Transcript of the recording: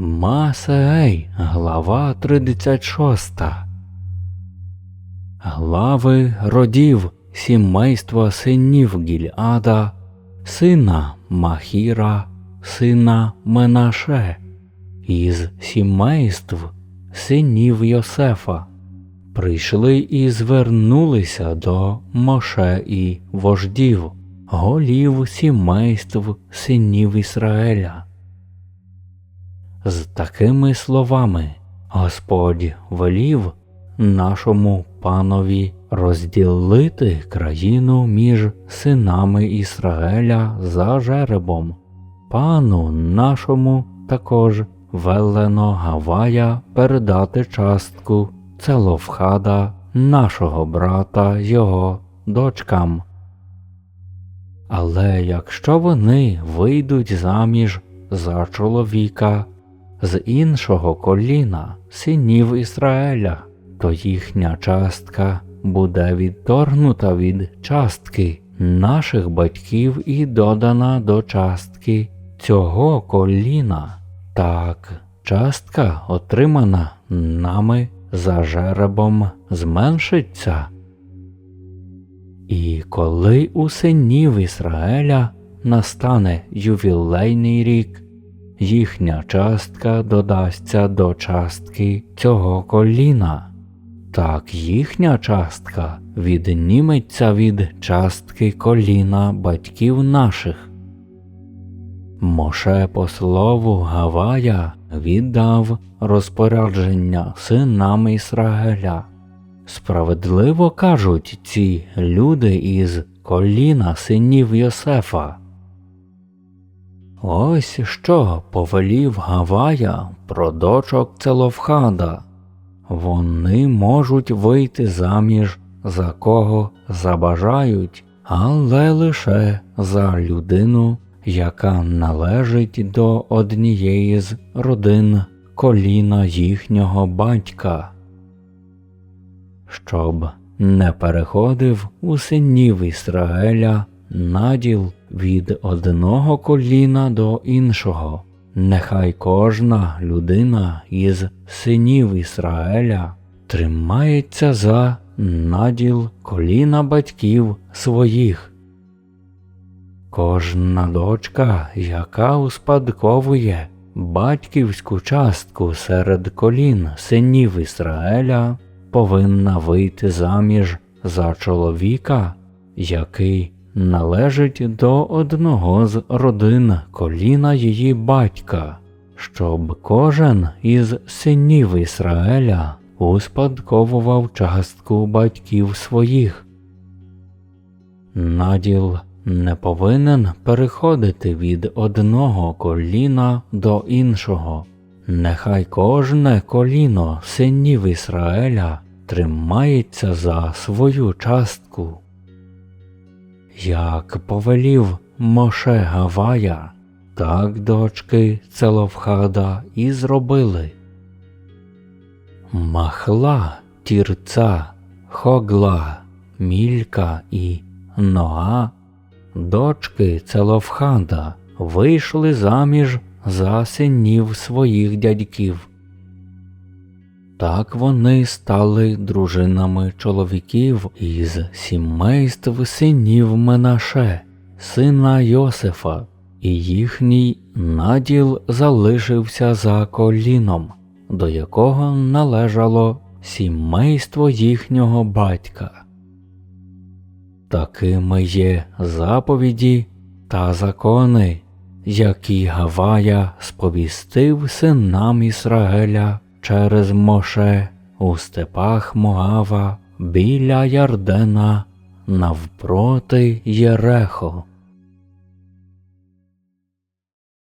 Масеей, глава 36. Глави родів сімейства синів Гільада, сина Махіра, сина Менаше, із сімейств синів Йосефа. Прийшли і звернулися до Моше і вождів, голів сімейств синів Ісраїля. З такими словами Господь велів нашому панові розділити країну між синами Ісраїля за жеребом. Пану нашому також велено Гавая передати частку Целовхада, нашого брата його дочкам. Але якщо вони вийдуть заміж за чоловіка з іншого коліна синів Ізраїля, то їхня частка буде відторгнута від частки наших батьків і додана до частки цього коліна. Так, частка, отримана нами за жеребом, зменшиться. І коли у синів Ізраїля настане ювілейний рік, їхня частка додасться до частки цього коліна, так їхня частка відніметься від частки коліна батьків наших. Моше по слову Гавая віддав розпорядження синам Ісраїля. Справедливо кажуть ці люди із коліна синів Йосефа. Ось що повелів Гавая про дочок Целовхада. Вони можуть вийти заміж за кого забажають, але лише за людину, яка належить до однієї з родин коліна їхнього батька, щоб не переходив у синів Ісраїля наділ від одного коліна до іншого. Нехай кожна людина із синів Ісраїля тримається за наділ коліна батьків своїх. Кожна дочка, яка успадковує батьківську частку серед колін синів Ізраїля, повинна вийти заміж за чоловіка, який належить до одного з родин коліна її батька, щоб кожен із синів Ізраїля успадковував частку батьків своїх. Наділ не повинен переходити від одного коліна до іншого. Нехай кожне коліно синів Ізраїля тримається за свою частку. Як повелів Моше Гавая, так дочки Целовхада і зробили. Махла, тірца, хогла, мілька і Ноа, дочки Целовхада, вийшли заміж за синів своїх дядьків. Так вони стали дружинами чоловіків із сімейств синів Менаше, сина Йосифа, і їхній наділ залишився за коліном, до якого належало сімейство їхнього батька. Такими є заповіді та закони, які Гавая сповістив синам Ісраїля через Моше у степах Моава біля Ярдена навпроти Єрехо.